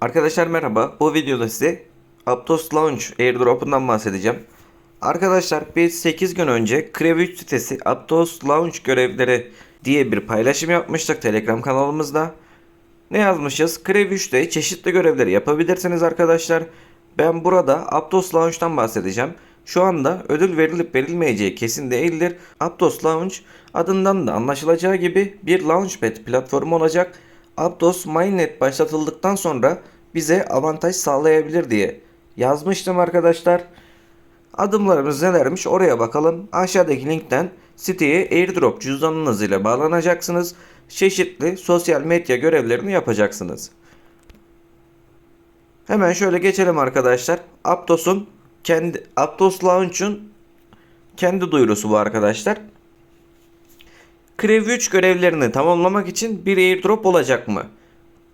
Arkadaşlar merhaba. Bu videoda size Aptos Launch airdrop'undan bahsedeceğim. Arkadaşlar biz 8 gün önce Krev 3 sitesi Aptos Launch görevleri diye bir paylaşım yapmıştık Telegram kanalımızda. Ne yazmışız? Krev 3'te çeşitli görevleri yapabilirsiniz arkadaşlar. Ben burada Aptos Launch'tan bahsedeceğim. Şu anda ödül verilip verilmeyeceği kesin değildir. Aptos Launch adından da anlaşılacağı gibi bir Launchpad platformu olacak. Aptos Mainnet başlatıldıktan sonra bize avantaj sağlayabilir diye yazmıştım arkadaşlar. Adımlarımız nelermiş oraya bakalım. Aşağıdaki linkten siteye airdrop cüzdanınız ile bağlanacaksınız. Çeşitli sosyal medya görevlerini yapacaksınız. Hemen şöyle geçelim arkadaşlar. Aptos'un kendi Aptos Launch'un kendi duyurusu bu arkadaşlar. Krev 3 görevlerini tamamlamak için bir airdrop olacak mı?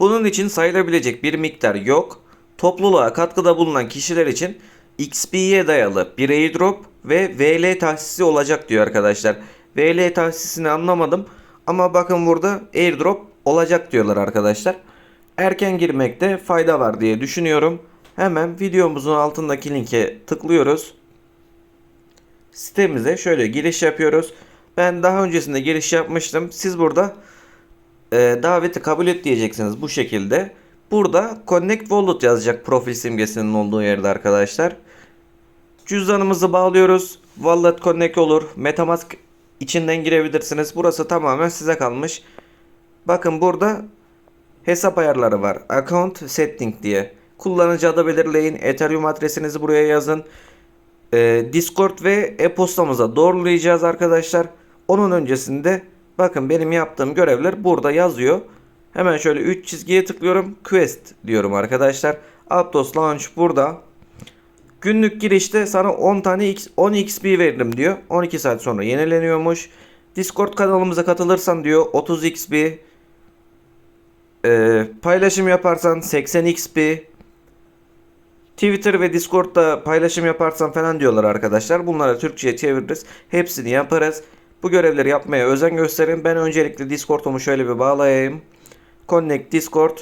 Bunun için sayılabilecek bir miktar yok. Topluluğa katkıda bulunan kişiler için XP'ye dayalı bir airdrop ve VL tahsisi olacak diyor arkadaşlar. VL tahsisini anlamadım ama bakın burada airdrop olacak diyorlar arkadaşlar. Erken girmekte fayda var diye düşünüyorum. Hemen videomuzun altındaki linke tıklıyoruz sitemize şöyle giriş yapıyoruz. Ben daha öncesinde giriş yapmıştım. Siz burada e, daveti kabul et diyeceksiniz bu şekilde. Burada Connect Wallet yazacak profil simgesinin olduğu yerde arkadaşlar. Cüzdanımızı bağlıyoruz. Wallet Connect olur. Metamask içinden girebilirsiniz. Burası tamamen size kalmış. Bakın burada hesap ayarları var. Account Setting diye. Kullanıcı adı belirleyin. Ethereum adresinizi buraya yazın. Ee, Discord ve e-postamıza doğrulayacağız arkadaşlar. Onun öncesinde bakın benim yaptığım görevler burada yazıyor. Hemen şöyle 3 çizgiye tıklıyorum. Quest diyorum arkadaşlar. Aptos Launch burada. Günlük girişte sana 10 tane X, 10 XP veririm diyor. 12 saat sonra yenileniyormuş. Discord kanalımıza katılırsan diyor 30 XP. Ee, paylaşım yaparsan 80 XP. Twitter ve Discord'da paylaşım yaparsan falan diyorlar arkadaşlar. Bunları Türkçe'ye çeviririz. Hepsini yaparız. Bu görevleri yapmaya özen gösterin. Ben öncelikle Discord'umu şöyle bir bağlayayım. Connect Discord.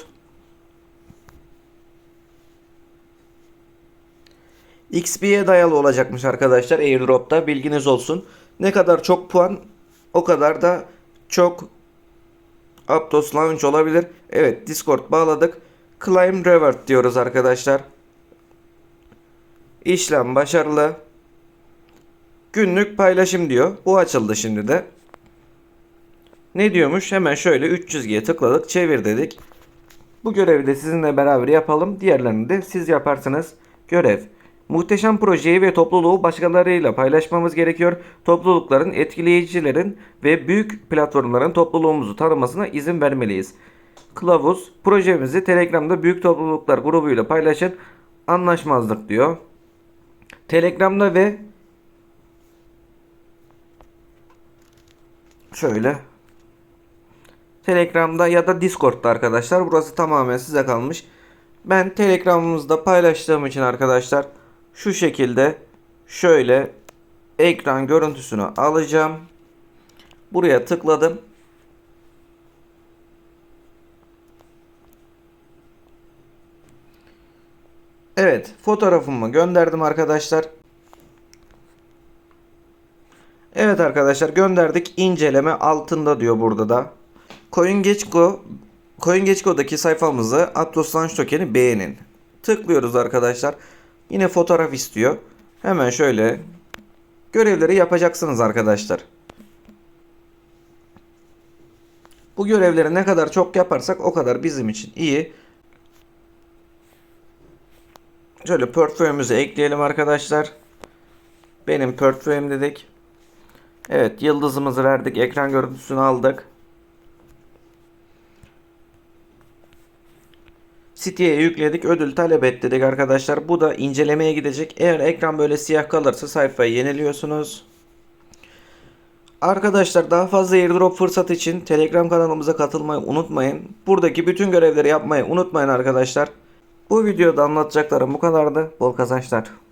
XP'ye dayalı olacakmış arkadaşlar airdrop'ta bilginiz olsun. Ne kadar çok puan o kadar da çok Aptos Launch olabilir. Evet Discord bağladık. Claim Reward diyoruz arkadaşlar. İşlem başarılı. Günlük paylaşım diyor. Bu açıldı şimdi de. Ne diyormuş? Hemen şöyle 3 çizgiye tıkladık. Çevir dedik. Bu görevi de sizinle beraber yapalım. Diğerlerini de siz yaparsınız. Görev. Muhteşem projeyi ve topluluğu başkalarıyla paylaşmamız gerekiyor. Toplulukların, etkileyicilerin ve büyük platformların topluluğumuzu tanımasına izin vermeliyiz. Kılavuz, projemizi Telegram'da büyük topluluklar grubuyla paylaşın. Anlaşmazlık diyor. Telegram'da ve şöyle Telegram'da ya da Discord'da arkadaşlar. Burası tamamen size kalmış. Ben Telegram'ımızda paylaştığım için arkadaşlar şu şekilde şöyle ekran görüntüsünü alacağım. Buraya tıkladım. Evet, fotoğrafımı gönderdim arkadaşlar. Evet arkadaşlar gönderdik. İnceleme altında diyor burada da. CoinGecko CoinGecko'daki sayfamızı Aptos Launch Token'i beğenin. Tıklıyoruz arkadaşlar. Yine fotoğraf istiyor. Hemen şöyle görevleri yapacaksınız arkadaşlar. Bu görevleri ne kadar çok yaparsak o kadar bizim için iyi. Şöyle portföyümüze ekleyelim arkadaşlar. Benim portföyüm dedik. Evet yıldızımızı verdik. Ekran görüntüsünü aldık. Siteye yükledik. Ödül talep et dedik arkadaşlar. Bu da incelemeye gidecek. Eğer ekran böyle siyah kalırsa sayfayı yeniliyorsunuz. Arkadaşlar daha fazla airdrop fırsatı için Telegram kanalımıza katılmayı unutmayın. Buradaki bütün görevleri yapmayı unutmayın arkadaşlar. Bu videoda anlatacaklarım bu kadardı. Bol kazançlar.